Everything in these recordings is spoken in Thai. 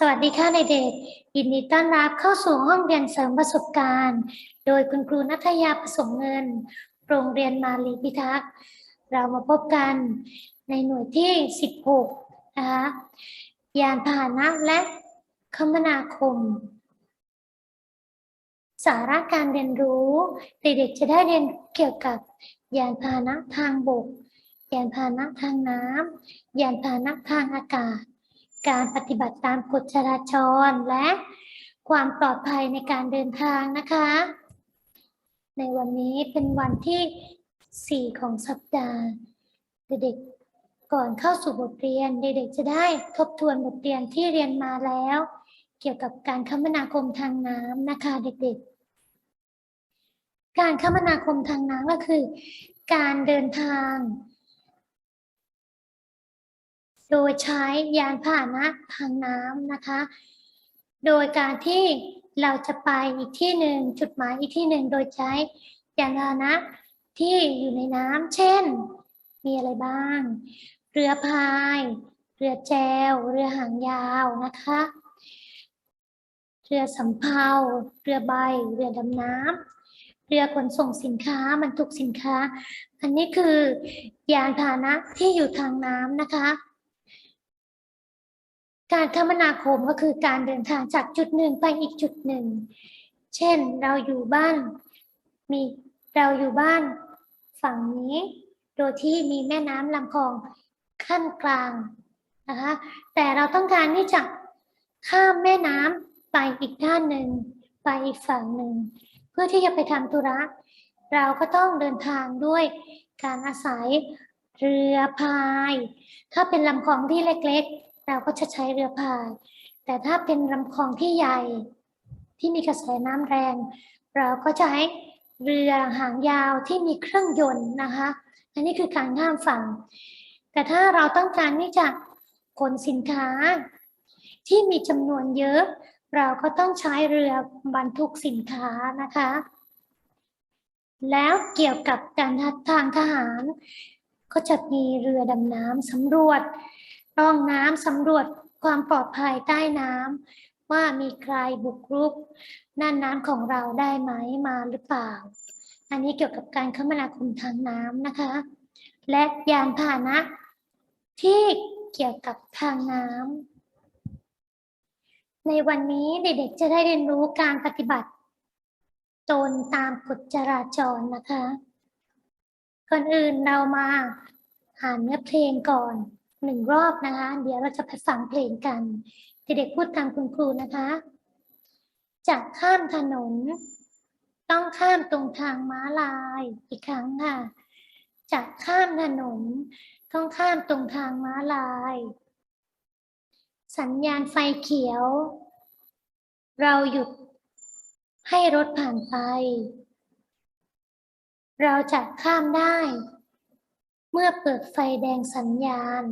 สวัสดีค่ะเด็กๆยินดีต้อนรับเข้าสู่ห้องเรียนเสริมประสบการณ์ โดยคุณครูนัทยาผสมเงิน โรงเรียนมาลีพิทักษ์ เรามาพบกันในหน่วยที่ 16 นะคะยานพาหนะและคมนาคม สาระการเรียนรู้ เด็กๆจะได้เรียนเกี่ยวกับยานพาหนะทางบก ยานพาหนะทางน้ำยานพาหนะทางอากาศ การปฏิบัติตามกฎจราจรและความปลอดภัยในการเดินทางนะคะ ในวันนี้เป็นวันที่ 4 ของสัปดาห์ เด็กๆก่อนเข้าสู่บทเรียน เด็กๆจะได้ทบทวนบทเรียนที่เรียนมาแล้ว เกี่ยวกับการคมนาคมทางน้ำนะคะ เด็กๆ การคมนาคมทางน้ำก็คือ การเดินทาง โดยใช้ยานพาหนะทางน้ำนะคะ โดยการที่เราจะไปอีกที่หนึ่งจุดหมายอีกที่หนึ่งโดยใช้ยานพาหนะที่อยู่ในน้ำเช่น มีอะไรบ้าง เรือพาย เรือแจว เรือหางยาวนะคะ เรือสำเภา เรือใบ เรือดำน้ำเรือขนส่งสินค้าบรรทุกสินค้า อันนี้คือยานพาหนะที่อยู่ทางน้ำนะคะ การคมนาคมก็คือการเดินทางจากจุดหนึ่งไปอีกจุดหนึ่ง เช่นเราอยู่บ้าน มีเราอยู่บ้านฝั่งนี้ โดยที่มีแม่น้ำลำคลองขั้นกลางนะคะ แต่เราต้องการที่จะข้ามแม่น้ำไปอีกด้านหนึ่ง ไปอีกฝั่งหนึ่ง เพื่อที่จะไปทำธุระ เราก็ต้องเดินทางด้วยการอาศัยเรือพาย ถ้าเป็นลำคลองที่เล็กๆ เราก็จะใช้เรือพาย แต่ถ้าเป็นลำคลองที่ใหญ่ที่มีกระแสน้ำแรง เราก็จะใช้เรือหางยาวที่มีเครื่องยนต์นะคะ อันนี้คือการข้ามฝั่ง แต่ถ้าเราต้องการที่จะขนสินค้า ที่มีจำนวนเยอะ เราก็ต้องใช้เรือบรรทุกสินค้านะคะ แล้วเกี่ยวกับการทางทหาร ก็จะมีเรือดำน้ำสำรวจ ร่องน้ำสำรวจความปลอดภัยใต้น้ำว่ามีใครบุกรุกน่านน้ำของเราได้ไหมมาหรือเปล่า อันนี้เกี่ยวกับการคมนาคมทางน้ำนะคะ และยานพาหนะ ที่เกี่ยวกับทางน้ำในวันนี้เด็กๆจะได้เรียนรู้การปฏิบัติตนตามกฎจราจรนะคะ ก่อนอื่นเรามาอ่านเนื้อเพลงก่อน หนึ่งรอบนะคะ เดี๋ยวเราจะไปฟังเพลงกัน เด็กๆพูดตามคุณครูนะคะจะข้ามถนน ต้องข้ามตรงทางม้าลายอีกครั้งค่ะจะข้ามถนน ต้องข้ามตรงทางม้าลาย สัญญาณไฟเขียว เราหยุดให้รถผ่านไป เราจะข้ามได้ มื่อเปิดไฟแดงสัญญาณ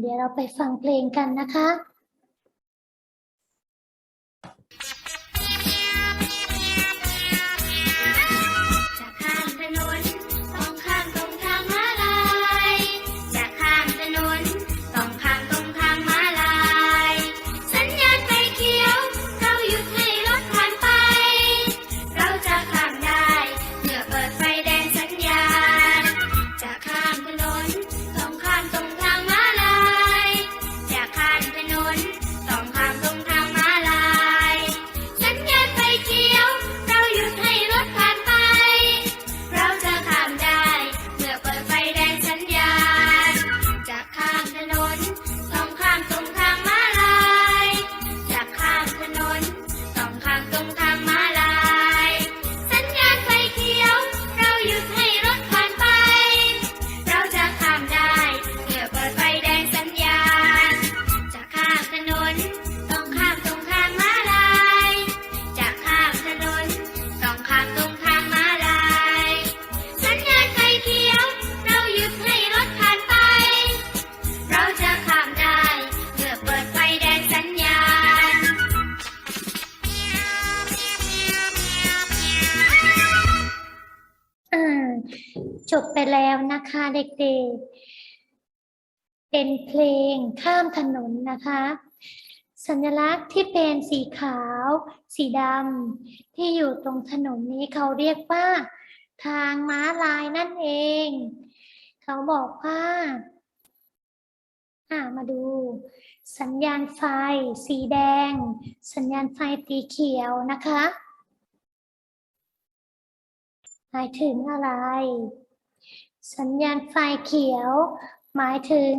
เดี๋ยวเราไปฟังเพลงกันนะคะ จบไปแล้วนะคะเด็กๆ เป็นเพลงข้ามถนนนะคะ สัญลักษณ์ที่เป็นสีขาว สีดำที่อยู่ตรงถนนนี้เขาเรียกว่า ทางม้าลายนั่นเอง เขาบอกว่าอ่ามาดู สัญญาณไฟ สีแดง สัญญาณไฟสีเขียวนะคะ หมายถึงอะไร สัญญาณไฟเขียว หมายถึง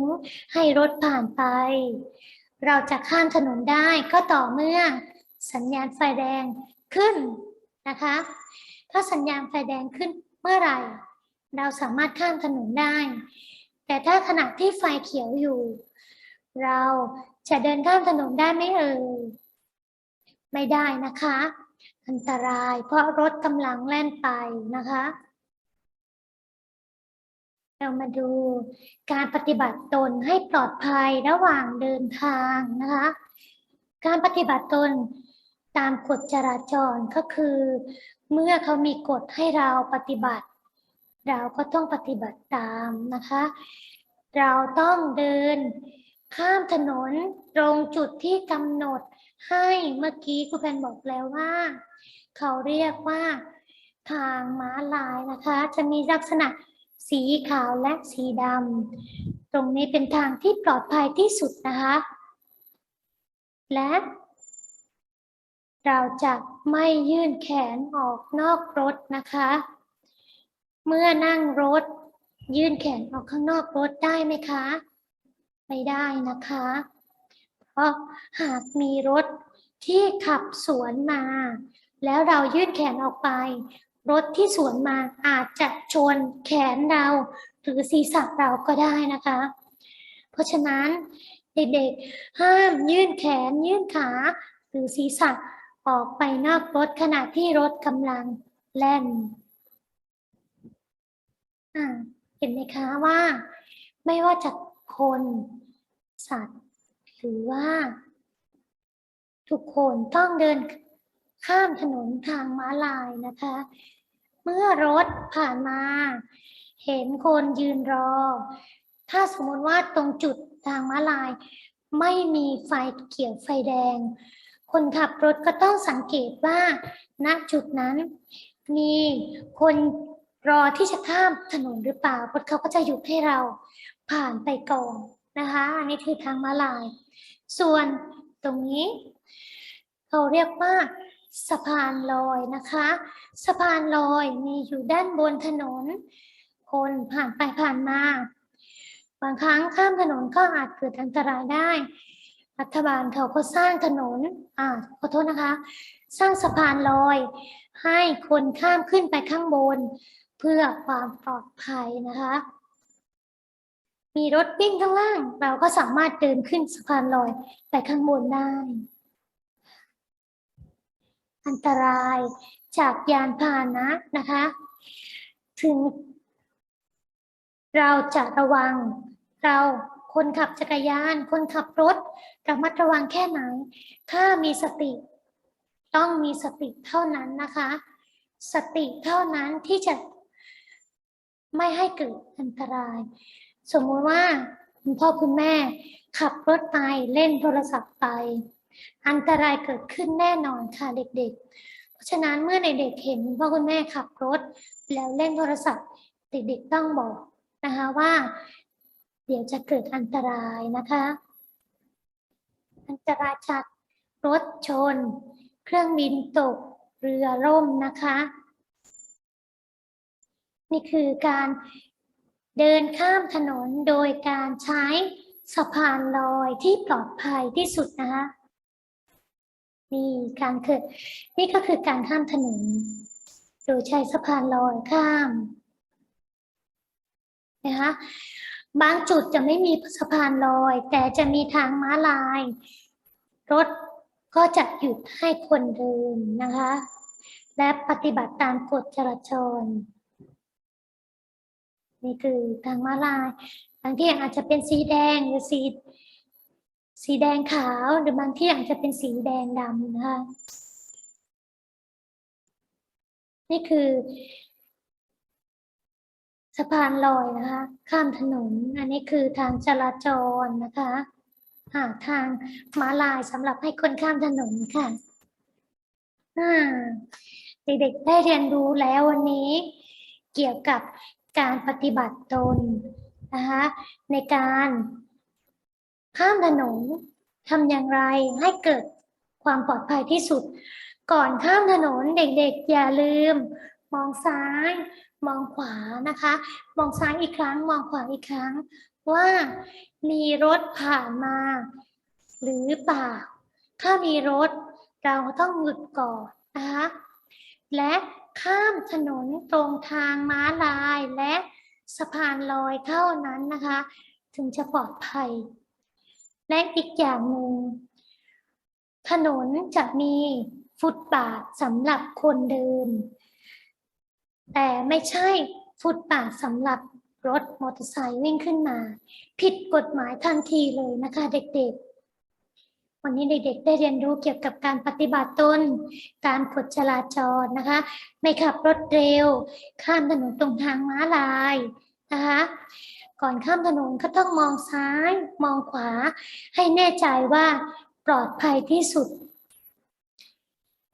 ให้รถผ่านไป เราจะข้ามถนนได้ก็ต่อเมื่อสัญญาณไฟแดงขึ้นนะคะ ถ้าสัญญาณไฟแดงขึ้นเมื่อไหร่ เราสามารถข้ามถนนได้ แต่ถ้าขณะที่ไฟเขียวอยู่ เราจะเดินข้ามถนนได้ไหมเอ่ยไม่ได้นะคะ อันตราย เพราะรถกำลังแล่นไปนะคะ เรามาดูการปฏิบัติตนให้ปลอดภัยระหว่างเดินทางนะคะ การปฏิบัติตนตามกฎจราจรก็คือ เมื่อเขามีกฎให้เราปฏิบัติ เราก็ต้องปฏิบัติตามนะคะ เราต้องเดินข้ามถนนตรงจุดที่กำหนด ให้เมื่อกี้ครูแพนบอกแล้วว่า เขาเรียกว่าทางม้าลายนะคะ จะมีลักษณะสีขาวและสีดำตรงนี้เป็นทางที่ปลอดภัยที่สุดนะคะ และเราจะไม่ยื่นแขนออกนอกรถนะคะ เมื่อนั่งรถ ยื่นแขนออกข้างนอกรถได้ไหมคะ ไม่ได้นะคะ เพราะหากมีรถที่ขับสวนมา แล้วเรายื่นแขนออกไป รถที่สวนมาอาจจะชนแขนเรา หรือศีรษะเราก็ได้นะคะ เพราะฉะนั้นเด็กๆ ห้ามยื่นแขนยื่นขา หรือศีรษะออกไปนอกรถขณะที่รถกำลังแล่นอ่าเห็นไหมคะว่า ไม่ว่าจะคนสัตว์ หรือว่า ทุกคนต้องเดินข้ามถนนทางม้าลายนะคะ เมื่อรถผ่านมา เห็นคนยืนรอ ถ้าสมมติว่าตรงจุดทางม้าลาย ไม่มีไฟเขียวไฟแดง คนขับรถก็ต้องสังเกตว่า ณจุดนั้น มีคนรอที่จะข้ามถนนหรือเปล่ารถเขาก็จะหยุดให้เราผ่านไปก่อนนะคะ อันนี้คือทางม้าลาย ส่วนตรงนี้ เขาเรียกว่าสะพานลอยนะคะ สะพานลอยมีอยู่ด้านบนถนน คนผ่านไปผ่านมา บางครั้งข้ามถนนก็อาจเกิดอันตรายได้ รัฐบาลเขาก็สร้างถนนอ่าขอโทษนะคะ สร้างสะพานลอย ให้คนข้ามขึ้นไปข้างบน เพื่อความปลอดภัยนะคะ มีรถวิ่งข้างล่าง เราก็สามารถเดินขึ้นสะพานลอยไปข้างบนได้ อันตรายจากยานพาหนะนะคะ ถึง เราจะระวัง เราคนขับจักรยาน คนขับรถระมัดระวังแค่ไหน ถ้ามีสติ ต้องมีสติเท่านั้นนะคะ สติเท่านั้นที่จะไม่ให้เกิดอันตราย สมมุติว่าคุณพ่อคุณแม่ขับรถไปเล่นโทรศัพท์ไป อันตรายเกิดขึ้นแน่นอนค่ะเด็กๆ เพราะฉะนั้นเมื่อเด็กๆเห็นคุณพ่อคุณแม่ขับรถ แล้วเล่นโทรศัพท์ เด็กๆต้องบอกนะคะว่า เดี๋ยวจะเกิดอันตรายนะคะ อันตรายจากรถชน เครื่องบินตกเรือล่มนะคะ นี่คือการ เดินข้ามถนนโดยการใช้สะพานลอยที่ปลอดภัยที่สุดนะคะนี่การคือนี่ก็คือการข้ามถนน โดยใช้สะพานลอยข้ามนะคะบางจุดจะไม่มีสะพานลอย แต่จะมีทางม้าลาย รถก็จะหยุดให้คนเดินนะคะ และปฏิบัติตามกฎจราจร นี่คือทางม้าลายบางที่อาจจะเป็นสีแดงหรือสีสีแดงขาวหรือบางที่อาจจะเป็นสีแดงดำนะคะนี่คือสะพานลอยนะคะ ข้ามถนน อันนี้คือทางจราจรนะคะหาทางม้าลายสำหรับให้คนข้ามถนนค่ะเด็กๆได้เรียนรู้แล้ววันนี้ เกี่ยวกับ การปฏิบัติตนนะคะในการข้ามถนนทำอย่างไรให้เกิดความปลอดภัยที่สุด ก่อนข้ามถนนเด็กๆ อย่าลืม มองซ้าย มองขวานะคะ มองซ้ายอีกครั้ง มองขวาอีกครั้ง ว่ามีรถผ่านมา หรือเปล่า ถ้ามีรถเราต้องหยุดก่อนนะคะและ ข้ามถนนตรงทางม้าลายและสะพานลอยเท่านั้นนะคะ ถึงจะปลอดภัย และอีกอย่างหนึ่งถนนจะมีฟุตบาทสำหรับคนเดิน แต่ไม่ใช่ฟุตบาทสำหรับรถมอเตอร์ไซค์วิ่งขึ้นมา ผิดกฎหมายทันทีเลยนะคะเด็กๆ วันนี้เด็กๆ ได้เรียนรู้เกี่ยวกับการปฏิบัติตน การกฎจราจรนะคะ ไม่ขับรถเร็ว ข้ามถนนตรงทางม้าลายนะคะ ก่อนข้ามถนนก็ต้องมองซ้าย มองขวา ให้แน่ใจว่าปลอดภัยที่สุด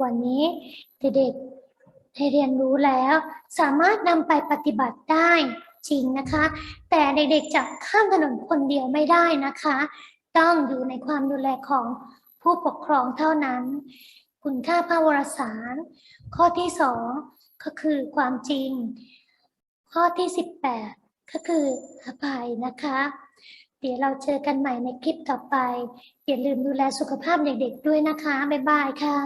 วันนี้เด็กๆได้เรียนรู้แล้ว สามารถนำไปปฏิบัติได้จริงนะคะ แต่เด็กๆจะข้ามถนนคนเดียวไม่ได้นะคะ ต้องอยู่ในความดูแลของผู้ปกครองเท่านั้น คุณค่าพระวรสาร ข้อที่สองก็คือความจริง ข้อที่สิบแปดก็คืออภัยนะคะ เดี๋ยวเราเจอกันใหม่ในคลิปต่อไป อย่าลืมดูแลสุขภาพเด็กๆด้วยนะคะ บ๊ายบายค่ะ